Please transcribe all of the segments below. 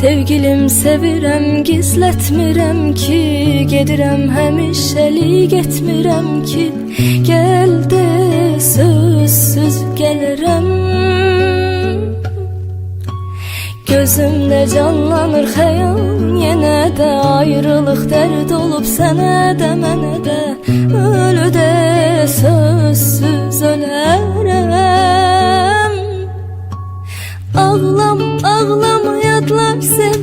Sevgilim sevirəm, gizlətmirəm ki Gedirəm həmişəlik getmirəm ki. Gəl de sözsüz gəlirəm Gözümdə canlanır xəyal Yenə də ayrılıq dərd olub sənə də mənə də Ölüdə sözsüz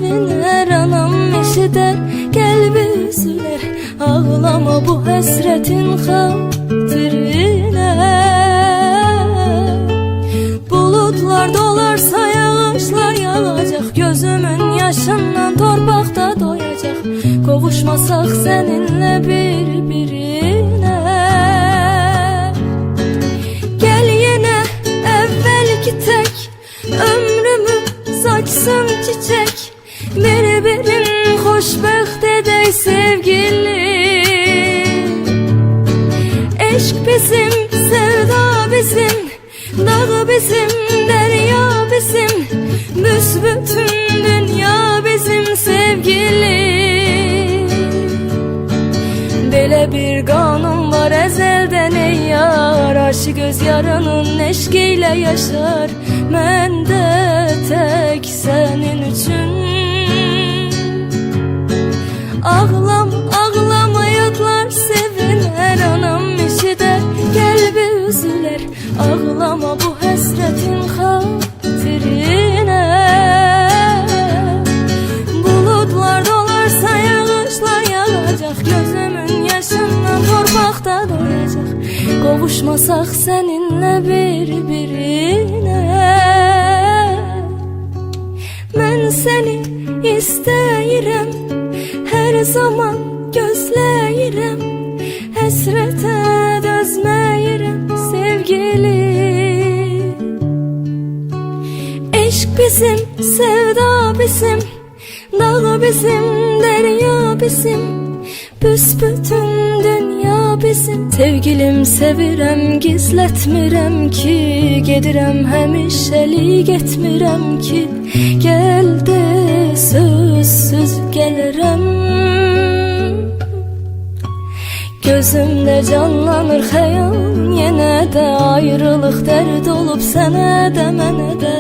sevinər Anam eşidər, qəlbi üzülər Ağlama bu həsrətin xatirinə Bulutlar dolarsa yağışlar yağacaq Gözümün yaşından torpaqda doyacaq Qovuşmasaq səninlə bir-birinə Birbirin hoşbəxt edək sevgili. Eşk bizim, sevda bizim Dağ bizim, derya bizim Büsbütün dünya bizim sevgili. Belə bir qanun var əzəldən ey yar Aşıq göz yaranın eşqi ilə yaşar. Mən də tək sənin üçün Ağlam, ağlama yadlar sevinər Anam eşidər, qəlbi üzülər Ağlama bu həsrətin xatirinə Bulutlar dolarsa yağışlar yağacaq Gözümün yaşından torpaqda doyacaq Qovuşmasaq səninlə bir-birinə Mən səni istəyirəm Hər zaman gözləyirəm Həsrətə dözməyirəm sevgili. Eşk bizim, sevda bizim Dağ bizim, derya bizim Büsbütün dünya bizim. Sevgilim sevirəm, gizlətmirəm ki Gedirəm həmişəlik getmirəm ki. Gəl de sözsüz gəlirəm Gözümdə canlanır xəyal Yenə də ayrılıq dərd olub sənə də mənə də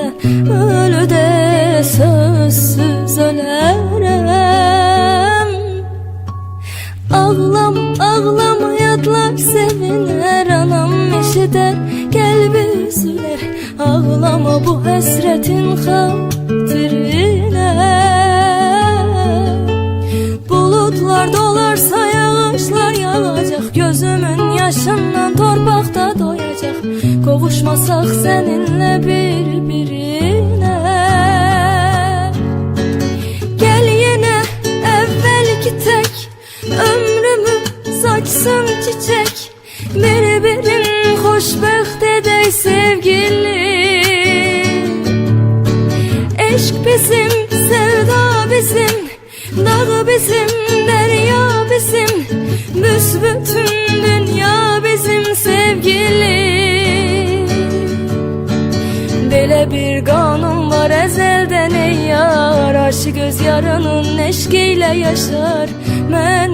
Ölüdə sözsüz ölərəm Ağlam, ağlama yadlar sevinər Anam eşidər, qəlbi üzülər Ağlama bu həsrətin xatirinə Bulutlar dolarsa yağışlar yağacaq Gözümün yaşından torpaqda doyacaq Qovuşmasaq səninlə bir-birinə Gel yine evvelki tek Ömrümü saçsın çiçek. Birbirin hoşbəxt edək sevgili Eşk bizim, sevda bizim Dağ bizim, Belə bir qanun var əzəldən ey yar. Aşıq göz yaranın eşqi ilə yaşar. Mən